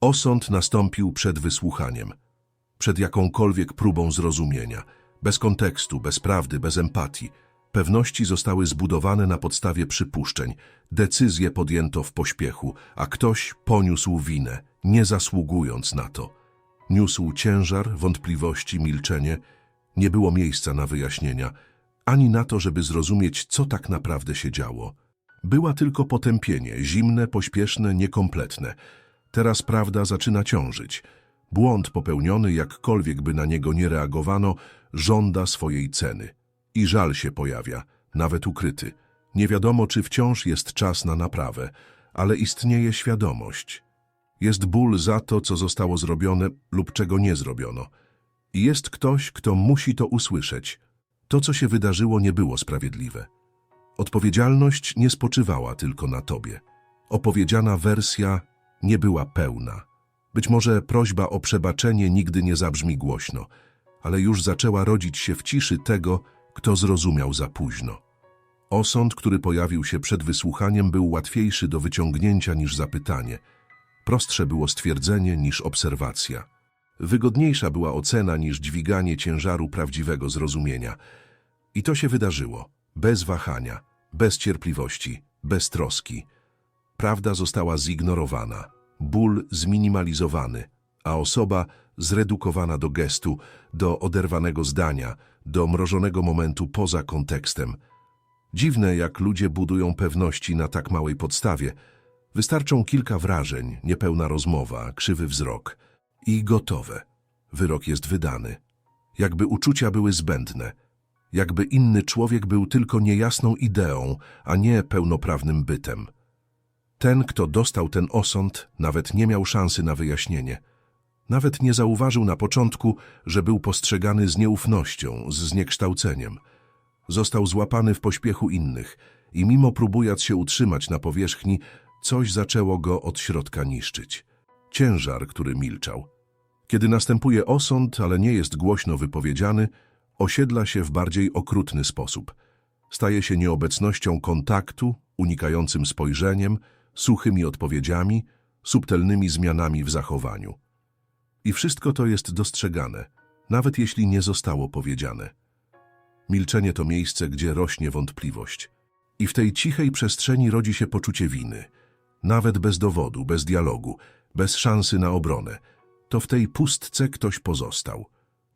Osąd nastąpił przed wysłuchaniem, przed jakąkolwiek próbą zrozumienia, bez kontekstu, bez prawdy, bez empatii. Pewności zostały zbudowane na podstawie przypuszczeń, decyzje podjęto w pośpiechu, a ktoś poniósł winę, nie zasługując na to. Niósł ciężar, wątpliwości, milczenie. Nie było miejsca na wyjaśnienia, ani na to, żeby zrozumieć, co tak naprawdę się działo. Była tylko potępienie, zimne, pośpieszne, niekompletne. Teraz prawda zaczyna ciążyć. Błąd popełniony, jakkolwiek by na niego nie reagowano, żąda swojej ceny. I żal się pojawia, nawet ukryty. Nie wiadomo, czy wciąż jest czas na naprawę, ale istnieje świadomość. Jest ból za to, co zostało zrobione lub czego nie zrobiono. I jest ktoś, kto musi to usłyszeć. To, co się wydarzyło, nie było sprawiedliwe. Odpowiedzialność nie spoczywała tylko na tobie. Opowiedziana wersja nie była pełna. Być może prośba o przebaczenie nigdy nie zabrzmi głośno, ale już zaczęła rodzić się w ciszy tego, kto zrozumiał za późno. Osąd, który pojawił się przed wysłuchaniem, był łatwiejszy do wyciągnięcia niż zapytanie. Prostsze było stwierdzenie niż obserwacja. Wygodniejsza była ocena niż dźwiganie ciężaru prawdziwego zrozumienia. I to się wydarzyło, bez wahania, bez cierpliwości, bez troski. Prawda została zignorowana, ból zminimalizowany, a osoba zredukowana do gestu, do oderwanego zdania, do mrożonego momentu poza kontekstem. Dziwne, jak ludzie budują pewności na tak małej podstawie. Wystarczą kilka wrażeń, niepełna rozmowa, krzywy wzrok i gotowe. Wyrok jest wydany. Jakby uczucia były zbędne. Jakby inny człowiek był tylko niejasną ideą, a nie pełnoprawnym bytem. Ten, kto dostał ten osąd, nawet nie miał szansy na wyjaśnienie. Nawet nie zauważył na początku, że był postrzegany z nieufnością, z zniekształceniem. Został złapany w pośpiechu innych i mimo próbując się utrzymać na powierzchni, coś zaczęło go od środka niszczyć. Ciężar, który milczał. Kiedy następuje osąd, ale nie jest głośno wypowiedziany, osiedla się w bardziej okrutny sposób. Staje się nieobecnością kontaktu, unikającym spojrzeniem, suchymi odpowiedziami, subtelnymi zmianami w zachowaniu. I wszystko to jest dostrzegane, nawet jeśli nie zostało powiedziane. Milczenie to miejsce, gdzie rośnie wątpliwość. I w tej cichej przestrzeni rodzi się poczucie winy. Nawet bez dowodu, bez dialogu, bez szansy na obronę. To w tej pustce ktoś pozostał,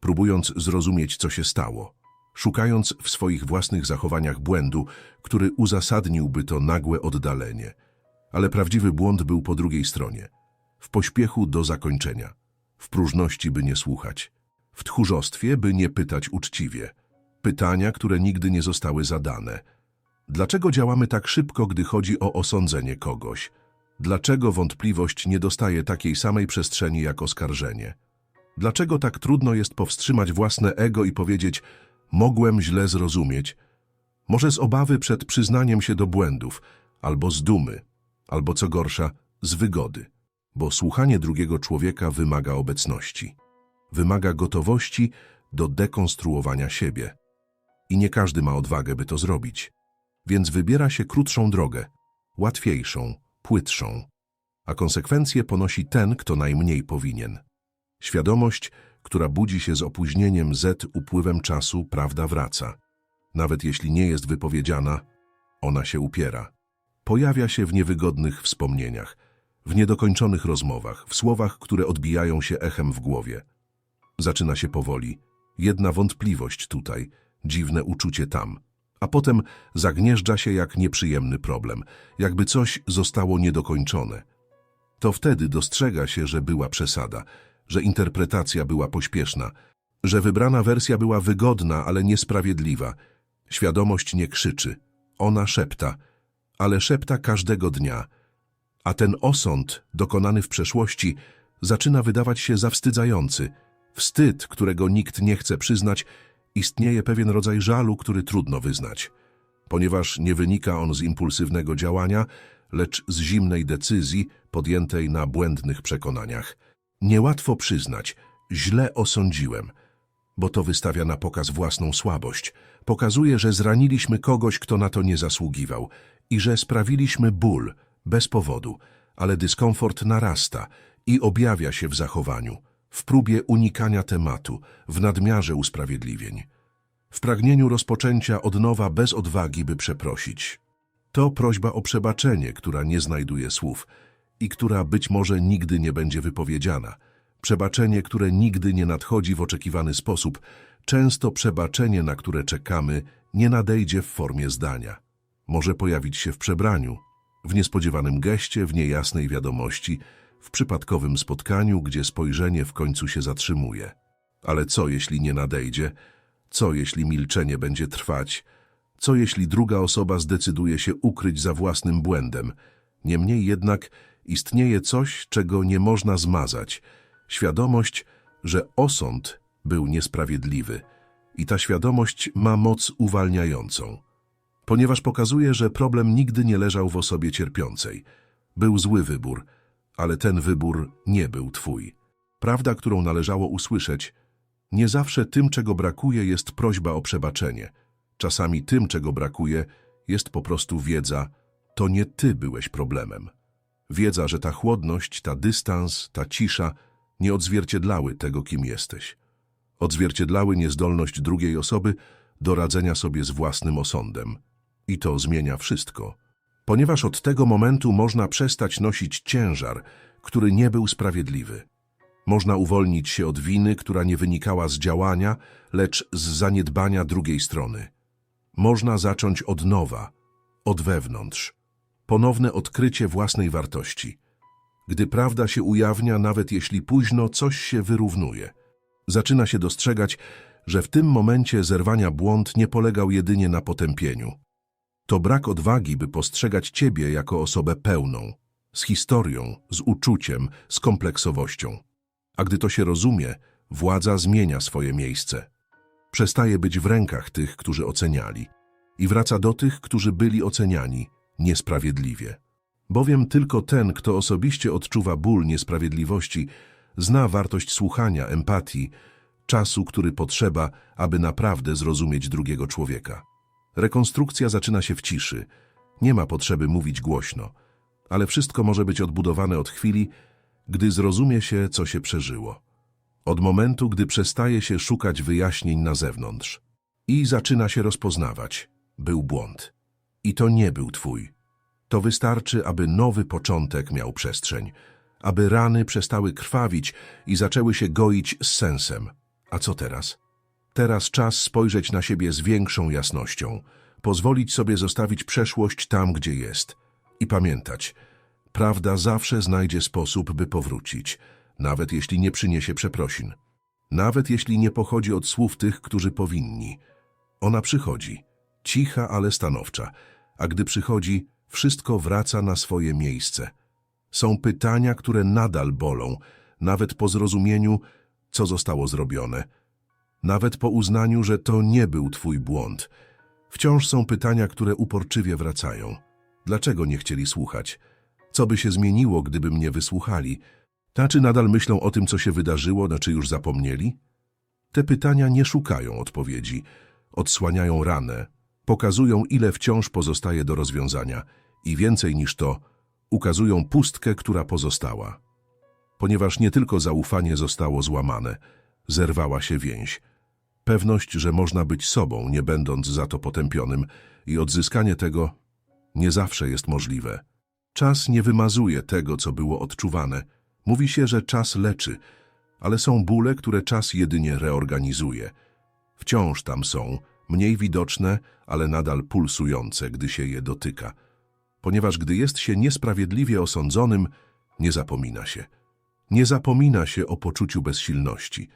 próbując zrozumieć, co się stało, szukając w swoich własnych zachowaniach błędu, który uzasadniłby to nagłe oddalenie. Ale prawdziwy błąd był po drugiej stronie. W pośpiechu do zakończenia. W próżności, by nie słuchać. W tchórzostwie, by nie pytać uczciwie. Pytania, które nigdy nie zostały zadane. Dlaczego działamy tak szybko, gdy chodzi o osądzenie kogoś? Dlaczego wątpliwość nie dostaje takiej samej przestrzeni jak oskarżenie? Dlaczego tak trudno jest powstrzymać własne ego i powiedzieć mogłem źle zrozumieć? Może z obawy przed przyznaniem się do błędów, albo z dumy, albo co gorsza, z wygody. Bo słuchanie drugiego człowieka wymaga obecności. Wymaga gotowości do dekonstruowania siebie. I nie każdy ma odwagę, by to zrobić. Więc wybiera się krótszą drogę, łatwiejszą, płytszą. A konsekwencje ponosi ten, kto najmniej powinien. Świadomość, która budzi się z opóźnieniem z upływem czasu, prawda wraca. Nawet jeśli nie jest wypowiedziana, ona się upiera. Pojawia się w niewygodnych wspomnieniach, w niedokończonych rozmowach, w słowach, które odbijają się echem w głowie. Zaczyna się powoli. Jedna wątpliwość tutaj, dziwne uczucie tam. A potem zagnieżdża się jak nieprzyjemny problem, jakby coś zostało niedokończone. To wtedy dostrzega się, że była przesada, że interpretacja była pośpieszna, że wybrana wersja była wygodna, ale niesprawiedliwa. Świadomość nie krzyczy, ona szepta, ale szepta każdego dnia. A ten osąd, dokonany w przeszłości, zaczyna wydawać się zawstydzający. Wstyd, którego nikt nie chce przyznać, istnieje pewien rodzaj żalu, który trudno wyznać. Ponieważ nie wynika on z impulsywnego działania, lecz z zimnej decyzji podjętej na błędnych przekonaniach. Niełatwo przyznać, źle osądziłem, bo to wystawia na pokaz własną słabość. Pokazuje, że zraniliśmy kogoś, kto na to nie zasługiwał i że sprawiliśmy ból, bez powodu, ale dyskomfort narasta i objawia się w zachowaniu, w próbie unikania tematu, w nadmiarze usprawiedliwień, w pragnieniu rozpoczęcia od nowa bez odwagi, by przeprosić. To prośba o przebaczenie, która nie znajduje słów i która być może nigdy nie będzie wypowiedziana. Przebaczenie, które nigdy nie nadchodzi w oczekiwany sposób, często przebaczenie, na które czekamy, nie nadejdzie w formie zdania. Może pojawić się w przebraniu, w niespodziewanym geście, w niejasnej wiadomości, w przypadkowym spotkaniu, gdzie spojrzenie w końcu się zatrzymuje. Ale co, jeśli nie nadejdzie? Co, jeśli milczenie będzie trwać? Co, jeśli druga osoba zdecyduje się ukryć za własnym błędem? Niemniej jednak istnieje coś, czego nie można zmazać. Świadomość, że osąd był niesprawiedliwy. I ta świadomość ma moc uwalniającą. Ponieważ pokazuje, że problem nigdy nie leżał w osobie cierpiącej. Był zły wybór, ale ten wybór nie był twój. Prawda, którą należało usłyszeć, nie zawsze tym, czego brakuje, jest prośba o przebaczenie. Czasami tym, czego brakuje, jest po prostu wiedza, to nie ty byłeś problemem. Wiedza, że ta chłodność, ta dystans, ta cisza nie odzwierciedlały tego, kim jesteś. Odzwierciedlały niezdolność drugiej osoby do radzenia sobie z własnym osądem. I to zmienia wszystko. Ponieważ od tego momentu można przestać nosić ciężar, który nie był sprawiedliwy. Można uwolnić się od winy, która nie wynikała z działania, lecz z zaniedbania drugiej strony. Można zacząć od nowa, od wewnątrz. Ponowne odkrycie własnej wartości. Gdy prawda się ujawnia, nawet jeśli późno, coś się wyrównuje. Zaczyna się dostrzegać, że w tym momencie zerwania błąd nie polegał jedynie na potępieniu. To brak odwagi, by postrzegać ciebie jako osobę pełną, z historią, z uczuciem, z kompleksowością. A gdy to się rozumie, władza zmienia swoje miejsce. Przestaje być w rękach tych, którzy oceniali i wraca do tych, którzy byli oceniani niesprawiedliwie. Bowiem tylko ten, kto osobiście odczuwa ból niesprawiedliwości, zna wartość słuchania, empatii, czasu, który potrzeba, aby naprawdę zrozumieć drugiego człowieka. Rekonstrukcja zaczyna się w ciszy. Nie ma potrzeby mówić głośno, ale wszystko może być odbudowane od chwili, gdy zrozumie się, co się przeżyło. Od momentu, gdy przestaje się szukać wyjaśnień na zewnątrz i zaczyna się rozpoznawać. Był błąd. I to nie był twój. To wystarczy, aby nowy początek miał przestrzeń, aby rany przestały krwawić i zaczęły się goić z sensem. A co teraz? Teraz czas spojrzeć na siebie z większą jasnością, pozwolić sobie zostawić przeszłość tam, gdzie jest i pamiętać, prawda zawsze znajdzie sposób, by powrócić, nawet jeśli nie przyniesie przeprosin, nawet jeśli nie pochodzi od słów tych, którzy powinni. Ona przychodzi, cicha, ale stanowcza, a gdy przychodzi, wszystko wraca na swoje miejsce. Są pytania, które nadal bolą, nawet po zrozumieniu, co zostało zrobione, nawet po uznaniu, że to nie był twój błąd. Wciąż są pytania, które uporczywie wracają. Dlaczego nie chcieli słuchać? Co by się zmieniło, gdyby mnie wysłuchali? Ta czy nadal myślą o tym, co się wydarzyło, na czy już zapomnieli? Te pytania nie szukają odpowiedzi, odsłaniają ranę, pokazują, ile wciąż pozostaje do rozwiązania i więcej niż to, ukazują pustkę, która pozostała. Ponieważ nie tylko zaufanie zostało złamane, zerwała się więź. Pewność, że można być sobą, nie będąc za to potępionym i odzyskanie tego nie zawsze jest możliwe. Czas nie wymazuje tego, co było odczuwane. Mówi się, że czas leczy, ale są bóle, które czas jedynie reorganizuje. Wciąż tam są, mniej widoczne, ale nadal pulsujące, gdy się je dotyka. Ponieważ gdy jest się niesprawiedliwie osądzonym, nie zapomina się. Nie zapomina się o poczuciu bezsilności.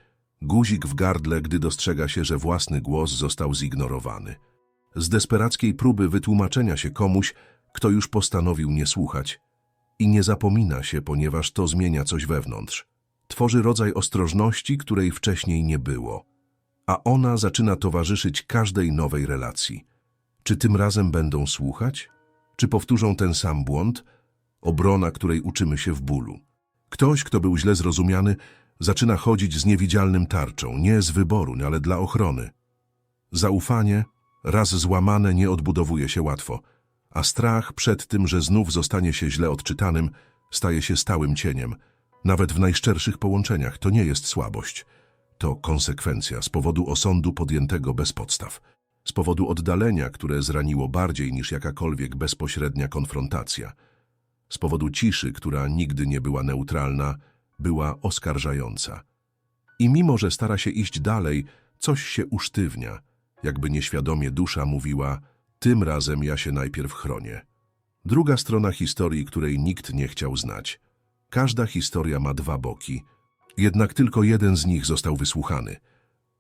Guzik w gardle, gdy dostrzega się, że własny głos został zignorowany. Z desperackiej próby wytłumaczenia się komuś, kto już postanowił nie słuchać. I nie zapomina się, ponieważ to zmienia coś wewnątrz. Tworzy rodzaj ostrożności, której wcześniej nie było. A ona zaczyna towarzyszyć każdej nowej relacji. Czy tym razem będą słuchać? Czy powtórzą ten sam błąd? Obrona, której uczymy się w bólu. Ktoś, kto był źle zrozumiany, zaczyna chodzić z niewidzialnym tarczą, nie z wyboru, ale dla ochrony. Zaufanie, raz złamane, nie odbudowuje się łatwo, a strach przed tym, że znów zostanie się źle odczytanym, staje się stałym cieniem, Nawet w najszczerszych połączeniach to nie jest słabość. To konsekwencja z powodu osądu podjętego bez podstaw. Z powodu oddalenia, które zraniło bardziej niż jakakolwiek bezpośrednia konfrontacja. Z powodu ciszy, która nigdy nie była neutralna, była oskarżająca. I mimo, że stara się iść dalej, coś się usztywnia, jakby nieświadomie dusza mówiła, tym razem ja się najpierw chronię. Druga strona historii, której nikt nie chciał znać. Każda historia ma dwa boki, jednak tylko jeden z nich został wysłuchany.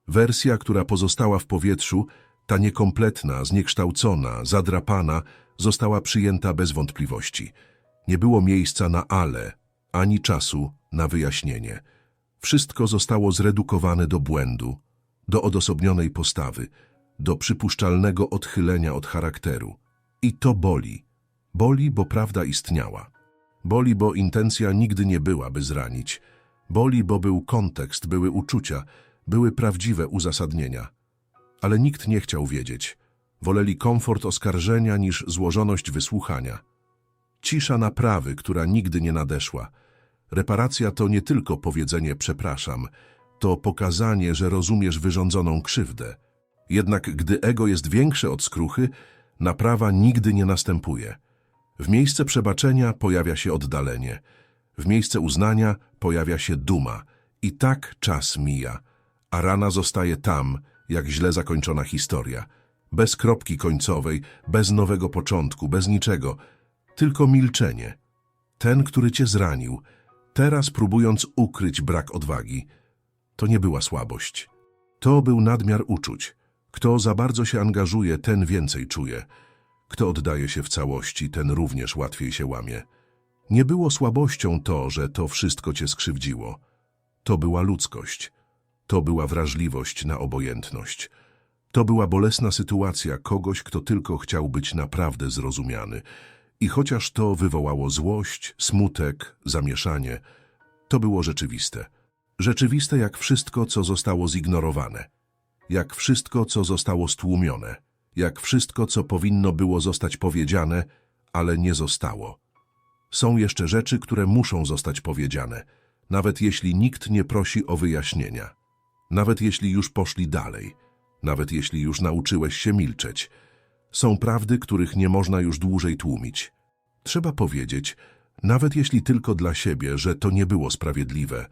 Wersja, która pozostała w powietrzu, ta niekompletna, zniekształcona, zadrapana, została przyjęta bez wątpliwości. Nie było miejsca na ale, ani czasu na wyjaśnienie. Wszystko zostało zredukowane do błędu, do odosobnionej postawy, do przypuszczalnego odchylenia od charakteru. I to boli. Boli, bo prawda istniała. Boli, bo intencja nigdy nie była, by zranić. Boli, bo był kontekst, były uczucia, były prawdziwe uzasadnienia. Ale nikt nie chciał wiedzieć. Woleli komfort oskarżenia niż złożoność wysłuchania. Cisza naprawy, która nigdy nie nadeszła. Reparacja to nie tylko powiedzenie przepraszam, to pokazanie, że rozumiesz wyrządzoną krzywdę. Jednak gdy ego jest większe od skruchy, naprawa nigdy nie następuje. W miejsce przebaczenia pojawia się oddalenie. W miejsce uznania pojawia się duma. I tak czas mija, a rana zostaje tam, jak źle zakończona historia. Bez kropki końcowej, bez nowego początku, bez niczego. Tylko milczenie. Ten, który cię zranił, teraz próbując ukryć brak odwagi. To nie była słabość. To był nadmiar uczuć. Kto za bardzo się angażuje, ten więcej czuje. Kto oddaje się w całości, ten również łatwiej się łamie. Nie było słabością to, że to wszystko cię skrzywdziło. To była ludzkość. To była wrażliwość na obojętność. To była bolesna sytuacja kogoś, kto tylko chciał być naprawdę zrozumiany. I chociaż to wywołało złość, smutek, zamieszanie, to było rzeczywiste. Rzeczywiste jak wszystko, co zostało zignorowane. Jak wszystko, co zostało stłumione. Jak wszystko, co powinno było zostać powiedziane, ale nie zostało. Są jeszcze rzeczy, które muszą zostać powiedziane, nawet jeśli nikt nie prosi o wyjaśnienia. Nawet jeśli już poszli dalej. Nawet jeśli już nauczyłeś się milczeć. Są prawdy, których nie można już dłużej tłumić. Trzeba powiedzieć, nawet jeśli tylko dla siebie, że to nie było sprawiedliwe,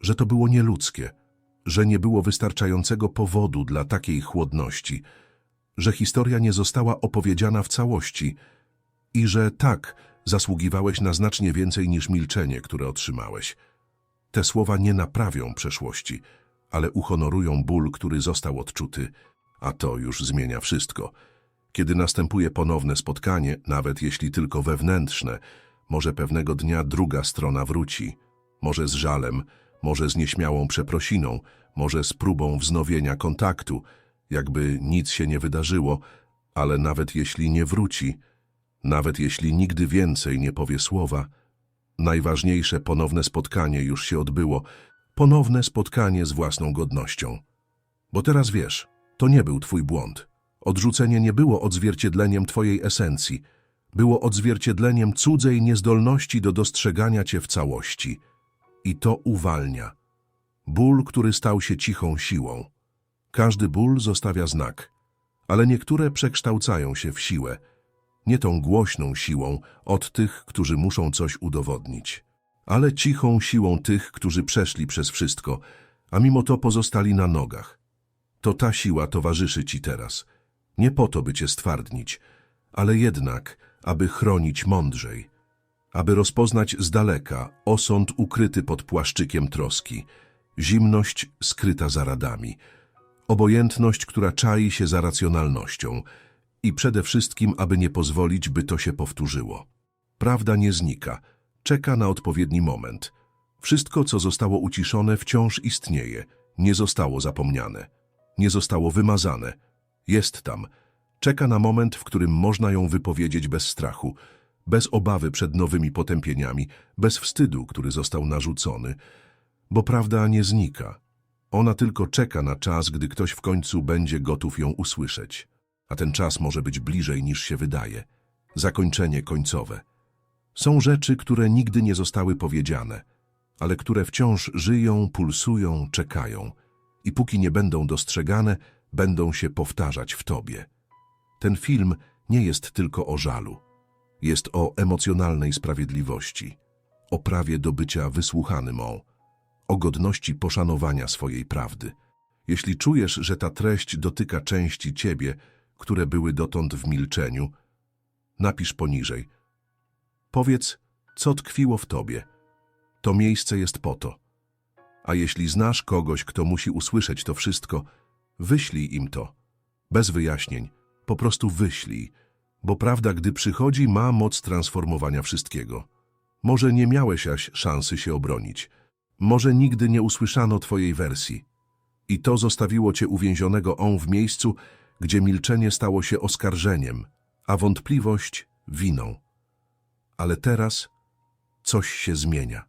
że to było nieludzkie, że nie było wystarczającego powodu dla takiej chłodności, że historia nie została opowiedziana w całości i że tak, zasługiwałeś na znacznie więcej niż milczenie, które otrzymałeś. Te słowa nie naprawią przeszłości, ale uhonorują ból, który został odczuty, a to już zmienia wszystko. Kiedy następuje ponowne spotkanie, nawet jeśli tylko wewnętrzne, może pewnego dnia druga strona wróci, może z żalem, może z nieśmiałą przeprosiną, może z próbą wznowienia kontaktu, jakby nic się nie wydarzyło, ale nawet jeśli nie wróci, nawet jeśli nigdy więcej nie powie słowa, najważniejsze ponowne spotkanie już się odbyło, ponowne spotkanie z własną godnością. Bo teraz wiesz, to nie był twój błąd. Odrzucenie nie było odzwierciedleniem twojej esencji, było odzwierciedleniem cudzej niezdolności do dostrzegania cię w całości. I to uwalnia. Ból, który stał się cichą siłą. Każdy ból zostawia znak, ale niektóre przekształcają się w siłę, nie tą głośną siłą od tych, którzy muszą coś udowodnić, ale cichą siłą tych, którzy przeszli przez wszystko, a mimo to pozostali na nogach. To ta siła towarzyszy ci teraz. Nie po to, by cię stwardnić, ale jednak, aby chronić mądrzej, aby rozpoznać z daleka osąd ukryty pod płaszczykiem troski, zimność skryta za radami, obojętność, która czai się za racjonalnością i przede wszystkim, aby nie pozwolić, by to się powtórzyło. Prawda nie znika, czeka na odpowiedni moment. Wszystko, co zostało uciszone, wciąż istnieje, nie zostało zapomniane, nie zostało wymazane. Jest tam, czeka na moment, w którym można ją wypowiedzieć bez strachu, bez obawy przed nowymi potępieniami, bez wstydu, który został narzucony, bo prawda nie znika. Ona tylko czeka na czas, gdy ktoś w końcu będzie gotów ją usłyszeć. A ten czas może być bliżej niż się wydaje. Zakończenie końcowe. Są rzeczy, które nigdy nie zostały powiedziane. ale które wciąż żyją, pulsują, czekają i póki nie będą dostrzegane, będą się powtarzać w tobie. Ten film nie jest tylko o żalu. Jest o emocjonalnej sprawiedliwości, o prawie do bycia wysłuchanym o, o godności poszanowania swojej prawdy. Jeśli czujesz, że ta treść dotyka części ciebie, które były dotąd w milczeniu, napisz poniżej. Powiedz, co tkwiło w tobie. To miejsce jest po to. A jeśli znasz kogoś, kto musi usłyszeć to wszystko, wyślij im to. Bez wyjaśnień, po prostu wyślij, bo prawda, gdy przychodzi, ma moc transformowania wszystkiego. Może nie miałeś aś szansy się obronić. Może nigdy nie usłyszano twojej wersji. I to zostawiło cię uwięzionego on w miejscu, gdzie milczenie stało się oskarżeniem, a wątpliwość winą. Ale teraz coś się zmienia.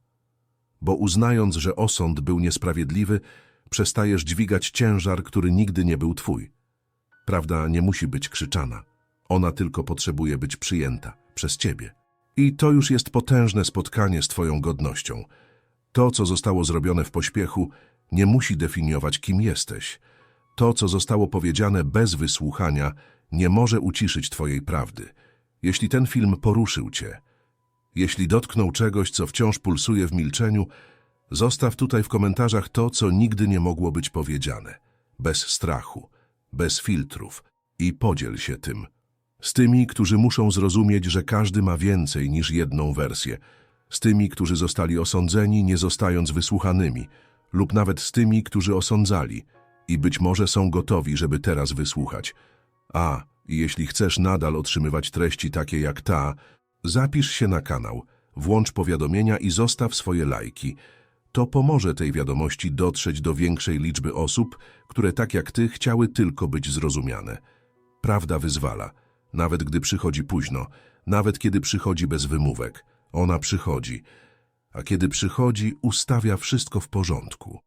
Bo uznając, że osąd był niesprawiedliwy, przestajesz dźwigać ciężar, który nigdy nie był twój. Prawda nie musi być krzyczana. Ona tylko potrzebuje być przyjęta przez ciebie. I to już jest potężne spotkanie z twoją godnością. To, co zostało zrobione w pośpiechu, nie musi definiować, kim jesteś. To, co zostało powiedziane bez wysłuchania, nie może uciszyć twojej prawdy. Jeśli ten film poruszył cię, jeśli dotknął czegoś, co wciąż pulsuje w milczeniu, zostaw tutaj w komentarzach to, co nigdy nie mogło być powiedziane. Bez strachu, bez filtrów i podziel się tym. Z tymi, którzy muszą zrozumieć, że każdy ma więcej niż jedną wersję. Z tymi, którzy zostali osądzeni, nie zostając wysłuchanymi. Lub nawet z tymi, którzy osądzali i być może są gotowi, żeby teraz wysłuchać. A, jeśli chcesz nadal otrzymywać treści takie jak ta, zapisz się na kanał, włącz powiadomienia i zostaw swoje lajki. To pomoże tej wiadomości dotrzeć do większej liczby osób, które tak jak ty chciały tylko być zrozumiane. Prawda wyzwala, nawet gdy przychodzi późno, nawet kiedy przychodzi bez wymówek. Ona przychodzi, a kiedy przychodzi, ustawia wszystko w porządku.